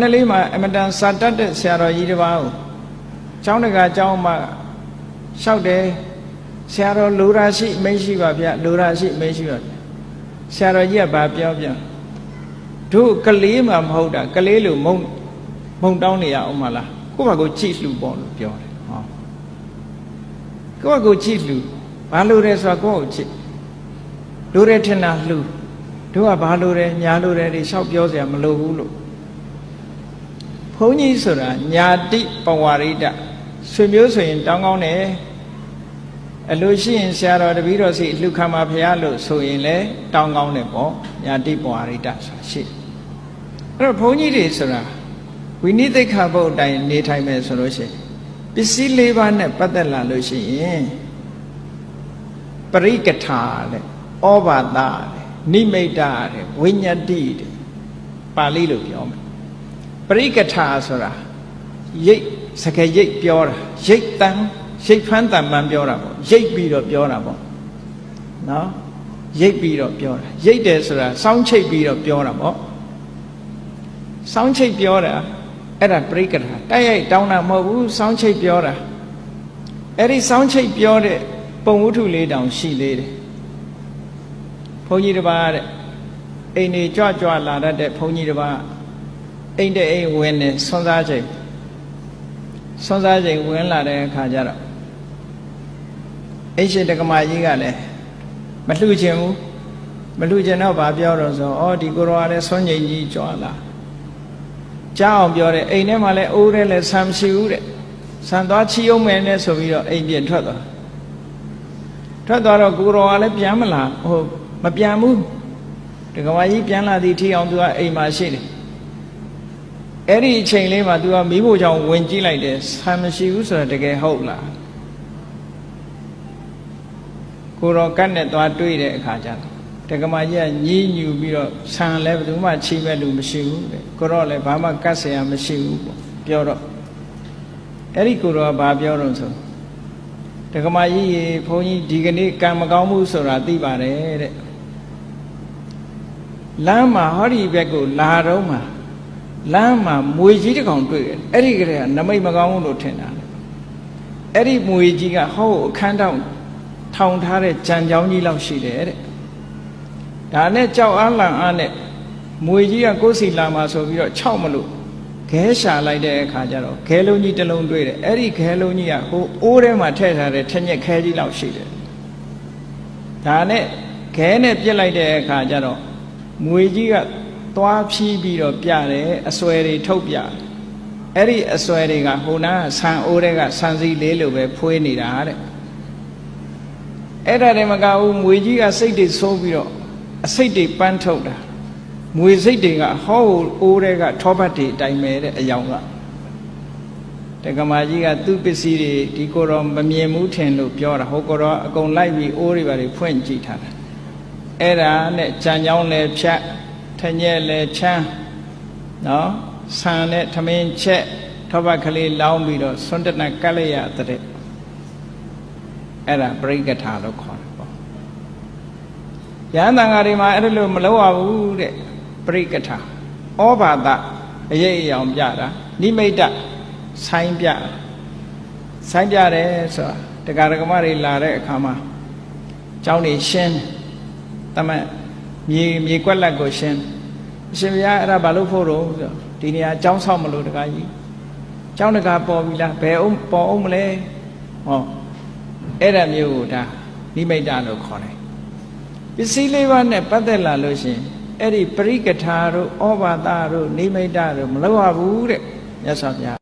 နှစ်လေးမှာအမတန်စာတတ်တဲ့ဆရာတော်ကြီးတစ်ပါးကိုကျောင်းတကာကျောင်းမှာလျှောက်တယ်ဆရာတော်လူရာရှိအမိန့်ရှိပါဗျလူရာရှိအမိန့်ရှိပါဗျဆရာတော်ကြီးကဘာပြောပြောတို့ကလေးမှမဟုတ်တာကလေးလိုမုံမုံတောင်းနေရအောင်မလားကိုယ့်ဘာကိုကြည့်လှူပေါ့လို့ပြောတယ်ဟောကိုယ့်ဘာကိုကြည့်လှူဘာလို့လဲဆိုတော့ကိုယ့်ကိုကြည့်လူရဲထင်တာလှူတို့ကဘာလို့လဲညာလို့လဲတွေလျှောက်ပြောစရာမလိုဘူးလို့ ဘုန်းကြီးဆိုတာညာတိပဝရိတဆွေမျိုးဆိုရင်တောင်းကောင်းတယ်အလိုရှိရင်ဆရာတော်တပည့်တော်စီလှူခံပါဖရာလို့ဆိုရင်လည်းတောင်းကောင်းတယ်ပေါ့ညာတိပဝရိတဆိုတာရှိအဲ့တော့ဘုန်းကြီးတွေဆိုတာဝိနိသိက္ခာပုတ်အတိုင်းနေထိုင်မယ်ဆိုလို့ရှိရင်ပစ္စည်းလေးပါးနဲ့ပတ်သက်လာလို့ရှိရင်ပရိကထာတဲ့ဩဘာသတဲ့နိမိတ်တတဲ့ဝိညာတိတဲ့ပါဠိလိုပြောမယ်ပ ရိကထာဆိုတာရိတ်စကားရိတ်ပြောတာရိတ်တန်ရိတ်ဖန်းတန်မှန်ပြောတာပေါ့ရိတ်ပြီးတော့ပြောတာပေါ့နော်ရိတ်ပြီးတော့ပြောတာရိတ်တယ်ဆိုတာစောင်းချိတ်ပြီးတော့ပြောတာပေါ့စောင်းချိတ်ပြောတာအဲ့ဒါပရိကထာတိုက်ရိုက်တောင်းတာမဟုတ်ဘူးစောင်းချိတ်ပြောတာအဲ့ဒီစောင်းချိတ်ပြောတဲ့ပုံဝတ္ထုလေးတောင်ရှိသေးတယ်ဘုန်းကြီးတစ်ပါးတဲ့အိမ်နေကြွကြွလာတတ်တဲ့ဘုန်းကြီးတစ်ပါး အိမ်တဲ့အိမ်ဝင်နေဆွမ်းစားချိန်ဆွမ်းစားချိန်ဝင်လာတဲ့အခါကျတော့အိမ်ရှိတက္ကမကြီးကလည်းမလှူခြင်းဘူးမလှူခြင်းတော့ဗာပြောတော့ဆိုဩဒီကိုရောကလည်းဆွမ်းငိမ်ကြီးကြွာလာကြားအောင်ပြောတယ်အိမ်ထဲမှာလည်းအိုးထဲလည်းဆံမရှိဘူးတဲ့ဆံသွားချီအောင်မယ်နဲ့ဆိုပြီးတော့အိမ်ပြင်ထွက်သွားထွက်သွားတော့ကိုရောကလည်းပြန်မလာဟိုမပြန်ဘူးတက္ကမကြီးပြန်လာသည့်ထီအောင်သူကအိမ်မှာရှိတယ် အဲ့ဒီအချိန်လေးမှာ तू ကမိဖို့ကြောင့်ဝင်ကြည့်လိုက်တယ်ဆံမရှိဘူးဆိုတော့တကယ်ဟုတ်လားကိုရောကတ်နဲ့သွားတွေးတဲ့အခါကျတော့တက္ကမကြီးကညည်းညူပြီးတော့ဆံလည်းဘယ်သူမှချိမဲ့လူမရှိဘူးတဲ့ကိုရောလည်းဘာမှကတ်เสียမရှိဘူးပေါ့ပြောတော့အဲ့ဒီကိုရောကဘာပြောတော့ဆိုတက္ကမကြီးရေဘုန်းကြီးဒီကနေ့ကံမကောင်းမှုဆိုတာသိပါတယ်တဲ့လမ်းမှာဟောဒီဘက်ကိုလာတော့မှာ လမ်းမှာမွေကြီးတစ်ကောင်တွေ့တယ်အဲ့ဒီကလေးကနမိတ်မကောင်းဘူးလို့ထင်တာလေအဲ့ဒီမွေကြီးကဟောအခန်းတောင်ထောင်ထားတဲ့ကြံကြောင်းကြီးလောက်ရှိတယ်တဲ့ဒါနဲ့ကြောက်အားလန့်အားနဲ့မွေကြီးကကိုယ်စီလာမှာဆိုပြီးတော့ခြောက်မလို့ခဲရှာလိုက်တဲ့အခါကျတော့ခဲလုံးကြီးတစ်လုံးတွေ့တယ်အဲ့ဒီခဲလုံးကြီးကဟိုအိုးထဲမှာထည့်ထားတဲ့ထက်ညက်ခဲကြီးလောက်ရှိတယ်ဒါနဲ့ခဲနဲ့ပြစ်လိုက်တဲ့အခါကျတော့မွေကြီးက သွားဖြီးပြီးတော့ပြတယ်အစွဲတွေထုတ်ပြတယ်အဲ့ဒီအစွဲတွေကဟိုနာဆန်အိုးတွေကဆန်စီလေးလိုပဲဖွေးနေတာတဲ့အဲ့ဒါတည်းမကဘူးမွေကြီးကစိတ်တွေဆိုးပြီးတော့အစိတ်တွေပန်းထုတ်တာမွေစိတ်တွေကဟောအိုးတွေကထောပတ်တွေအတိုင်းပဲတဲ့အယောင်ကတက္ကမကြီးကသူ့ပစ္စည်းတွေဒီကိုယ်တော်မမြင်ဘူးထင်လို့ပြောတာဟိုကိုယ်တော်အကုန်လိုက်ပြီးအိုးတွေပါတွေဖွင့်ကြည့်ထားတာအဲ့ဒါနဲ့ကြံကြောင်းလည်းဖြတ် ထညက်လဲချမ်းနော်ဆန်နဲ့ထမင်းချက်ထောပတ်ကလေးလောင်းပြီးတော့စွန့်တနကတ်လိုက်ရတဲ့အဲ့ဒါပရိကထာလို့ခေါ်တယ်ပေါ့ရဟန်းတန်ဃာတွေမှာအဲ့လိုမလုပ်ရဘူးတဲ့ပရိကထာဩဘာသအရေးအယောင်ပြတာနိမိတ်တဆိုင်းပြဆိုင်းပြတယ်ဆိုတာတရားဓမ္မတွေလာတဲ့အခါမှာကျောင်းနေရှင်းတမန် မြေမြေကွက်လက်ကိုရှင်းအရှင်ဘုရားအဲ့ဒါဘာလို့ဖို့တော့ဆိုဒီနေရာအကြောင်းဆောက်မလို့တကားကြီးအကြောင်းတကားပေါ်ပြီလားဘယ်အောင်ပေါ်အောင်မလဲဟောအဲ့ဒါမျိုးကိုဒါနိမိတ်တလို့ခေါ်တယ်ပစ္စည်းလေးပါးနဲ့ပတ်သက်လာလို့ရှင်အဲ့ဒီပရိကထာတို့ဩဘာသတို့နိမိတ်တတို့မလုပ်ရဘူးတဲ့မြတ်စွာဘုရား